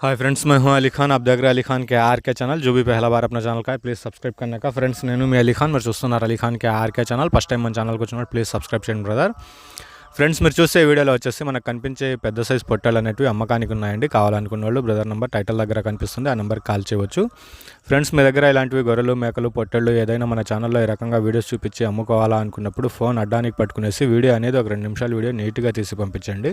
Hi friends मैं हूं अली खान आप देख रहे हैं अली खान के आर के चैनल जो भी पहला बार अपना ఛానల్ का है ప్లీజ్ సబ్స్క్రైబ్ करने का ఫ్రెండ్స్ నేను మీ అలీ ఖాన్ మీరు చూస్తున్నారు Ali Khan K RK channel first time మన ఛానల్కి వచ్చినప్పుడు ప్లీజ్ సబ్స్క్రైబ్ చేయండి బ్రదర్ ఫ్రెండ్స్ మీరు చూసే వీడియోలో వచ్చేసి మనకు కనిపించే పెద్ద సైజ్ పొట్టాలు అనేవి అమ్మకానికి ఉన్నాయండి కావాలనుకున్న వాళ్ళు బ్రదర్ నెంబర్ టైటిల్ దగ్గర కనిపిస్తుంది ఆ నెంబర్కి కాల్ చేయవచ్చు ఫ్రెండ్స్ మీ దగ్గర ఇలాంటివి గొర్రెలు మేకలు పొట్టెళ్ళు ఏదైనా మన ఛానల్లో ఈ రకంగా వీడియోస్ చూపించి అమ్ముకోవాలా అనుకున్నప్పుడు ఫోన్ అడ్డానికి పట్టుకునేసి వీడియో అనేది ఒక రెండు నిమిషాల వీడియో నీట్గా తీసి పంపించండి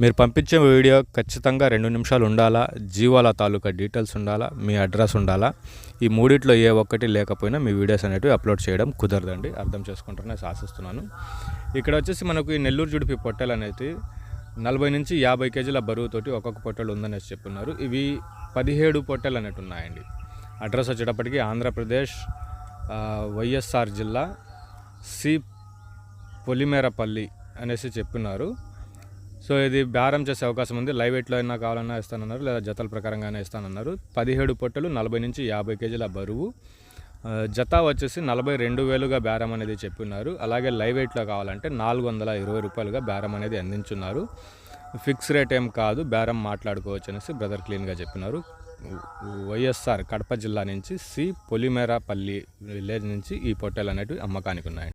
మీరు పంపించే వీడియో ఖచ్చితంగా రెండు నిమిషాలు ఉండాలా జీవాల తాలూకా డీటెయిల్స్ ఉండాలా మీ అడ్రస్ ఉండాలా ఈ మూడిట్లో ఏ ఒక్కటి లేకపోయినా మీ వీడియోస్ అనేవి అప్లోడ్ చేయడం కుదరదండి. అర్థం చేసుకుంటారని ఆశిస్తున్నాను. ఇక్కడ వచ్చేసి మనకు ఈ నెల్లూరు జుడిపి పొట్టెలు అనేది నలభై నుంచి యాభై కేజీల బరువుతోటి ఒక్కొక్క పొట్టెలు ఉందనేసి చెప్పున్నారు. ఇవి పదిహేడు పొట్టెలు అనేవి ఉన్నాయండి. అడ్రస్ వచ్చేటప్పటికి ఆంధ్రప్రదేశ్ వైఎస్ఆర్ జిల్లా సి పొలిమేరపల్లి అనేసి చెప్పున్నారు సో ఇది బేరం చేసే అవకాశం ఉంది. లైవ్ ఎట్లో అయినా కావాలన్నా ఇస్తానన్నారు లేదా జతల ప్రకారంగానే ఇస్తానన్నారు. పదిహేడు పొట్టలు నలభై నుంచి యాభై కేజీల బరువు. జత వచ్చేసి నలభై రెండు వేలుగా బేరం అనేది చెప్పున్నారు అలాగే లైవ్ ఎయిట్లో కావాలంటే నాలుగు వందల ఇరవై రూపాయలుగా బేరం అనేది అందించున్నారు. ఫిక్స్ రేట్ ఏం కాదు బేరం మాట్లాడుకోవచ్చు అనేసి బ్రదర్ క్లీన్గా చెప్పినారు. వైఎస్ఆర్ కడప జిల్లా నుంచి సి పొలిమేరపల్లి విలేజ్ నుంచి ఈ పొట్టెలు అనేటివి అమ్మకానికి ఉన్నాయి.